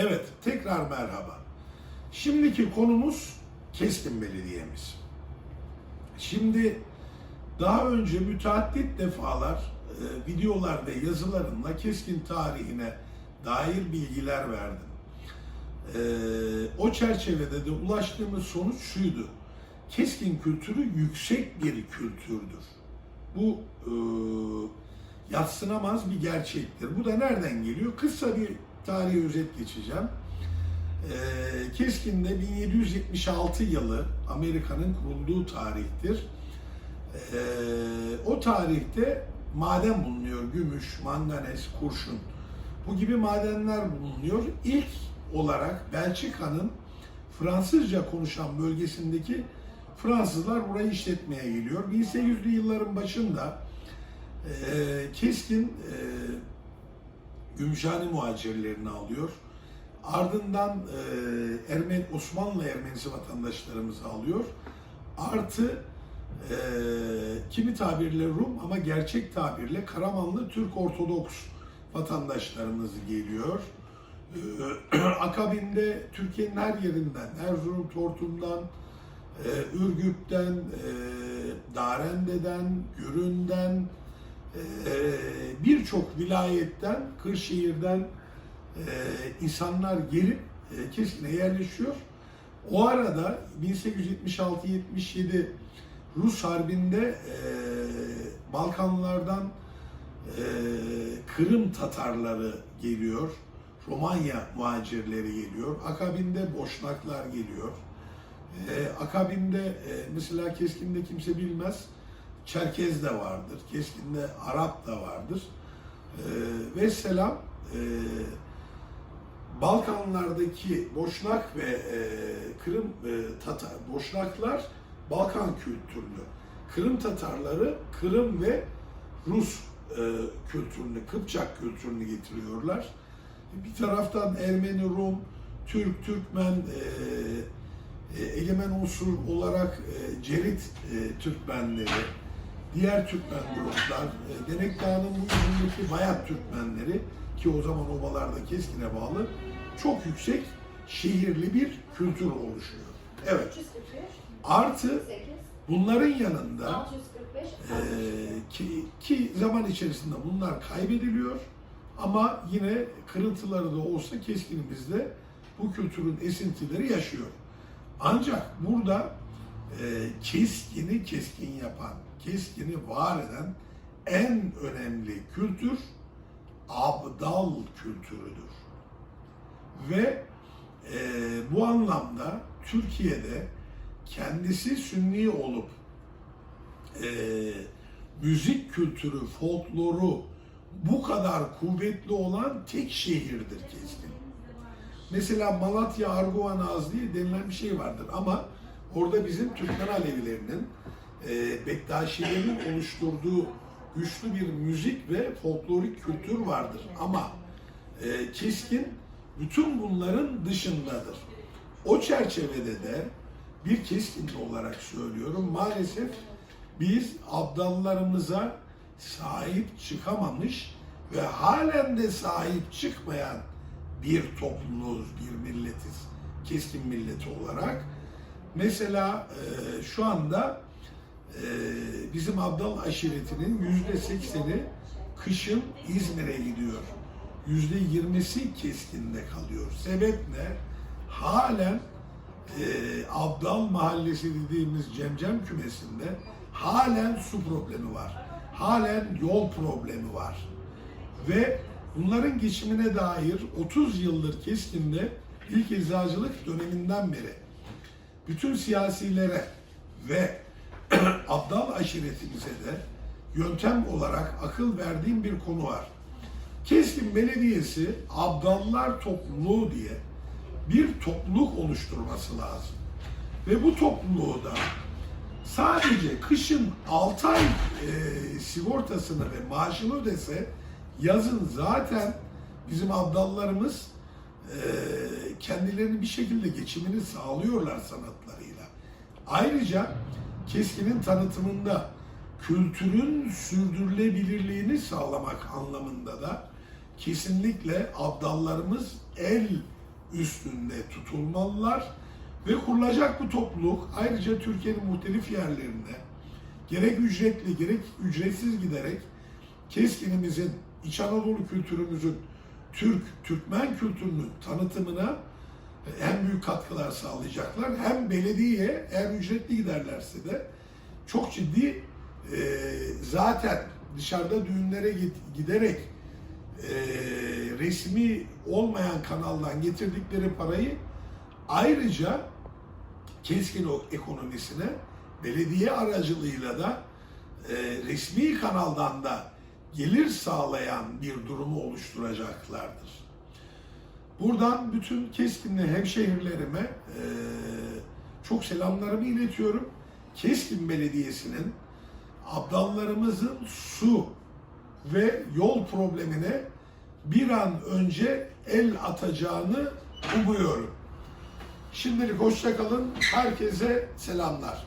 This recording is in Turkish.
Evet, tekrar merhaba. Şimdiki konumuz Keskin Belediye'miz. Şimdi daha önce müteaddit defalar e, videolar yazılarımla Keskin tarihine dair bilgiler verdim. E, o çerçevede de ulaştığımız sonuç şuydu. Keskin kültürü yüksek bir kültürdür. Bu e, yatsınamaz bir gerçektir. Bu da nereden geliyor? Kısa bir tarihi özet geçeceğim. Ee, Keskin'de 1776 yılı Amerika'nın kurulduğu tarihtir. Ee, o tarihte maden bulunuyor. Gümüş, manganez, kurşun. Bu gibi madenler bulunuyor. İlk olarak Belçika'nın Fransızca konuşan bölgesindeki Fransızlar burayı işletmeye geliyor. 1800'lü yılların başında e, Keskin e, Gümüşhane muhacirlerini alıyor. Ardından e, Ermeni, Osmanlı Ermenisi vatandaşlarımızı alıyor. Artı e, kimi tabirle Rum ama gerçek tabirle Karamanlı Türk Ortodoks vatandaşlarımız geliyor. E, akabinde Türkiye'nin her yerinden, Erzurum, Tortum'dan, e, Ürgüp'ten, e, Darende'den, Gürün'den, birçok vilayetten, Kırşehir'den e, insanlar gelip e, Keskin'e yerleşiyor. O arada 1876-77 Rus Harbi'nde e, Balkanlardan Kırım Tatarları geliyor. Romanya muhacirleri geliyor. Akabinde Boşnaklar geliyor. Akabinde mesela Keskin'de kimse bilmez. Çerkez de vardır. Keskin'de Arap da vardır. E, ve selam e, Balkanlardaki Boşnak ve e, Kırım e, Tatar, Boşnaklar Balkan kültürlü. Kırım Tatarları Kırım ve Rus e, kültürünü, Kıpçak kültürünü getiriyorlar. Bir taraftan Ermeni, Rum, Türk, Türkmen, e, e, egemen unsur olarak e, Cerit e, Türkmenleri, diğer Türkmen gruplar, e, Denek Dağı'nın bu yüzündeki Bayat Türkmenleri ki o zaman obalarda Keskin'e bağlı çok yüksek şehirli bir kültür oluşuyor. Evet. 345, Artı 8, bunların yanında 645, ee, ki, ki zaman içerisinde bunlar kaybediliyor ama yine kırıntıları da olsa keskinimizde bu kültürün esintileri yaşıyor. Ancak burada e, keskini keskin yapan, keskini var eden en önemli kültür abdal kültürüdür. Ve e, bu anlamda Türkiye'de kendisi sünni olup e, müzik kültürü, folkloru bu kadar kuvvetli olan tek şehirdir Keskin. Mesela Malatya Arguvan diye denilen bir şey vardır ama orada bizim Türkmen Alevilerinin e, Bektaşilerin oluşturduğu güçlü bir müzik ve folklorik kültür vardır ama e, Keskin bütün bunların dışındadır. O çerçevede de bir keskin olarak söylüyorum maalesef biz abdallarımıza sahip çıkamamış ve halen de sahip çıkmayan bir topluluğuz, bir milletiz. Keskin milleti olarak. Mesela e, şu anda e, bizim Abdal aşiretinin yüzde sekseni kışın İzmir'e gidiyor. Yüzde yirmisi keskinde kalıyor. Sebep ne? Halen e, Abdal Mahallesi dediğimiz Cemcem kümesinde halen su problemi var. Halen yol problemi var. Ve bunların geçimine dair 30 yıldır Keskin'de ilk eczacılık döneminden beri bütün siyasilere ve Abdal aşiretimize de yöntem olarak akıl verdiğim bir konu var. Keskin Belediyesi Abdallar Topluluğu diye bir topluluk oluşturması lazım. Ve bu topluluğu da sadece kışın 6 ay e, sigortasını ve maaşını ödese yazın zaten bizim abdallarımız kendilerini bir şekilde geçimini sağlıyorlar sanatlarıyla. Ayrıca Keskin'in tanıtımında kültürün sürdürülebilirliğini sağlamak anlamında da kesinlikle abdallarımız el üstünde tutulmalılar ve kurulacak bu topluluk ayrıca Türkiye'nin muhtelif yerlerinde gerek ücretli gerek ücretsiz giderek keskinimizin, İç Anadolu kültürümüzün, Türk, Türkmen kültürünün tanıtımına en büyük katkılar sağlayacaklar. Hem belediye eğer ücretli giderlerse de çok ciddi e, zaten dışarıda düğünlere git- giderek e, resmi olmayan kanaldan getirdikleri parayı ayrıca keskin o ekonomisine belediye aracılığıyla da e, resmi kanaldan da gelir sağlayan bir durumu oluşturacaklardır. Buradan bütün Keskinli hemşehrilerime e, çok selamlarımı iletiyorum. Keskin Belediyesi'nin abdallarımızın su ve yol problemine bir an önce el atacağını umuyorum. Şimdilik hoşça kalın. Herkese selamlar.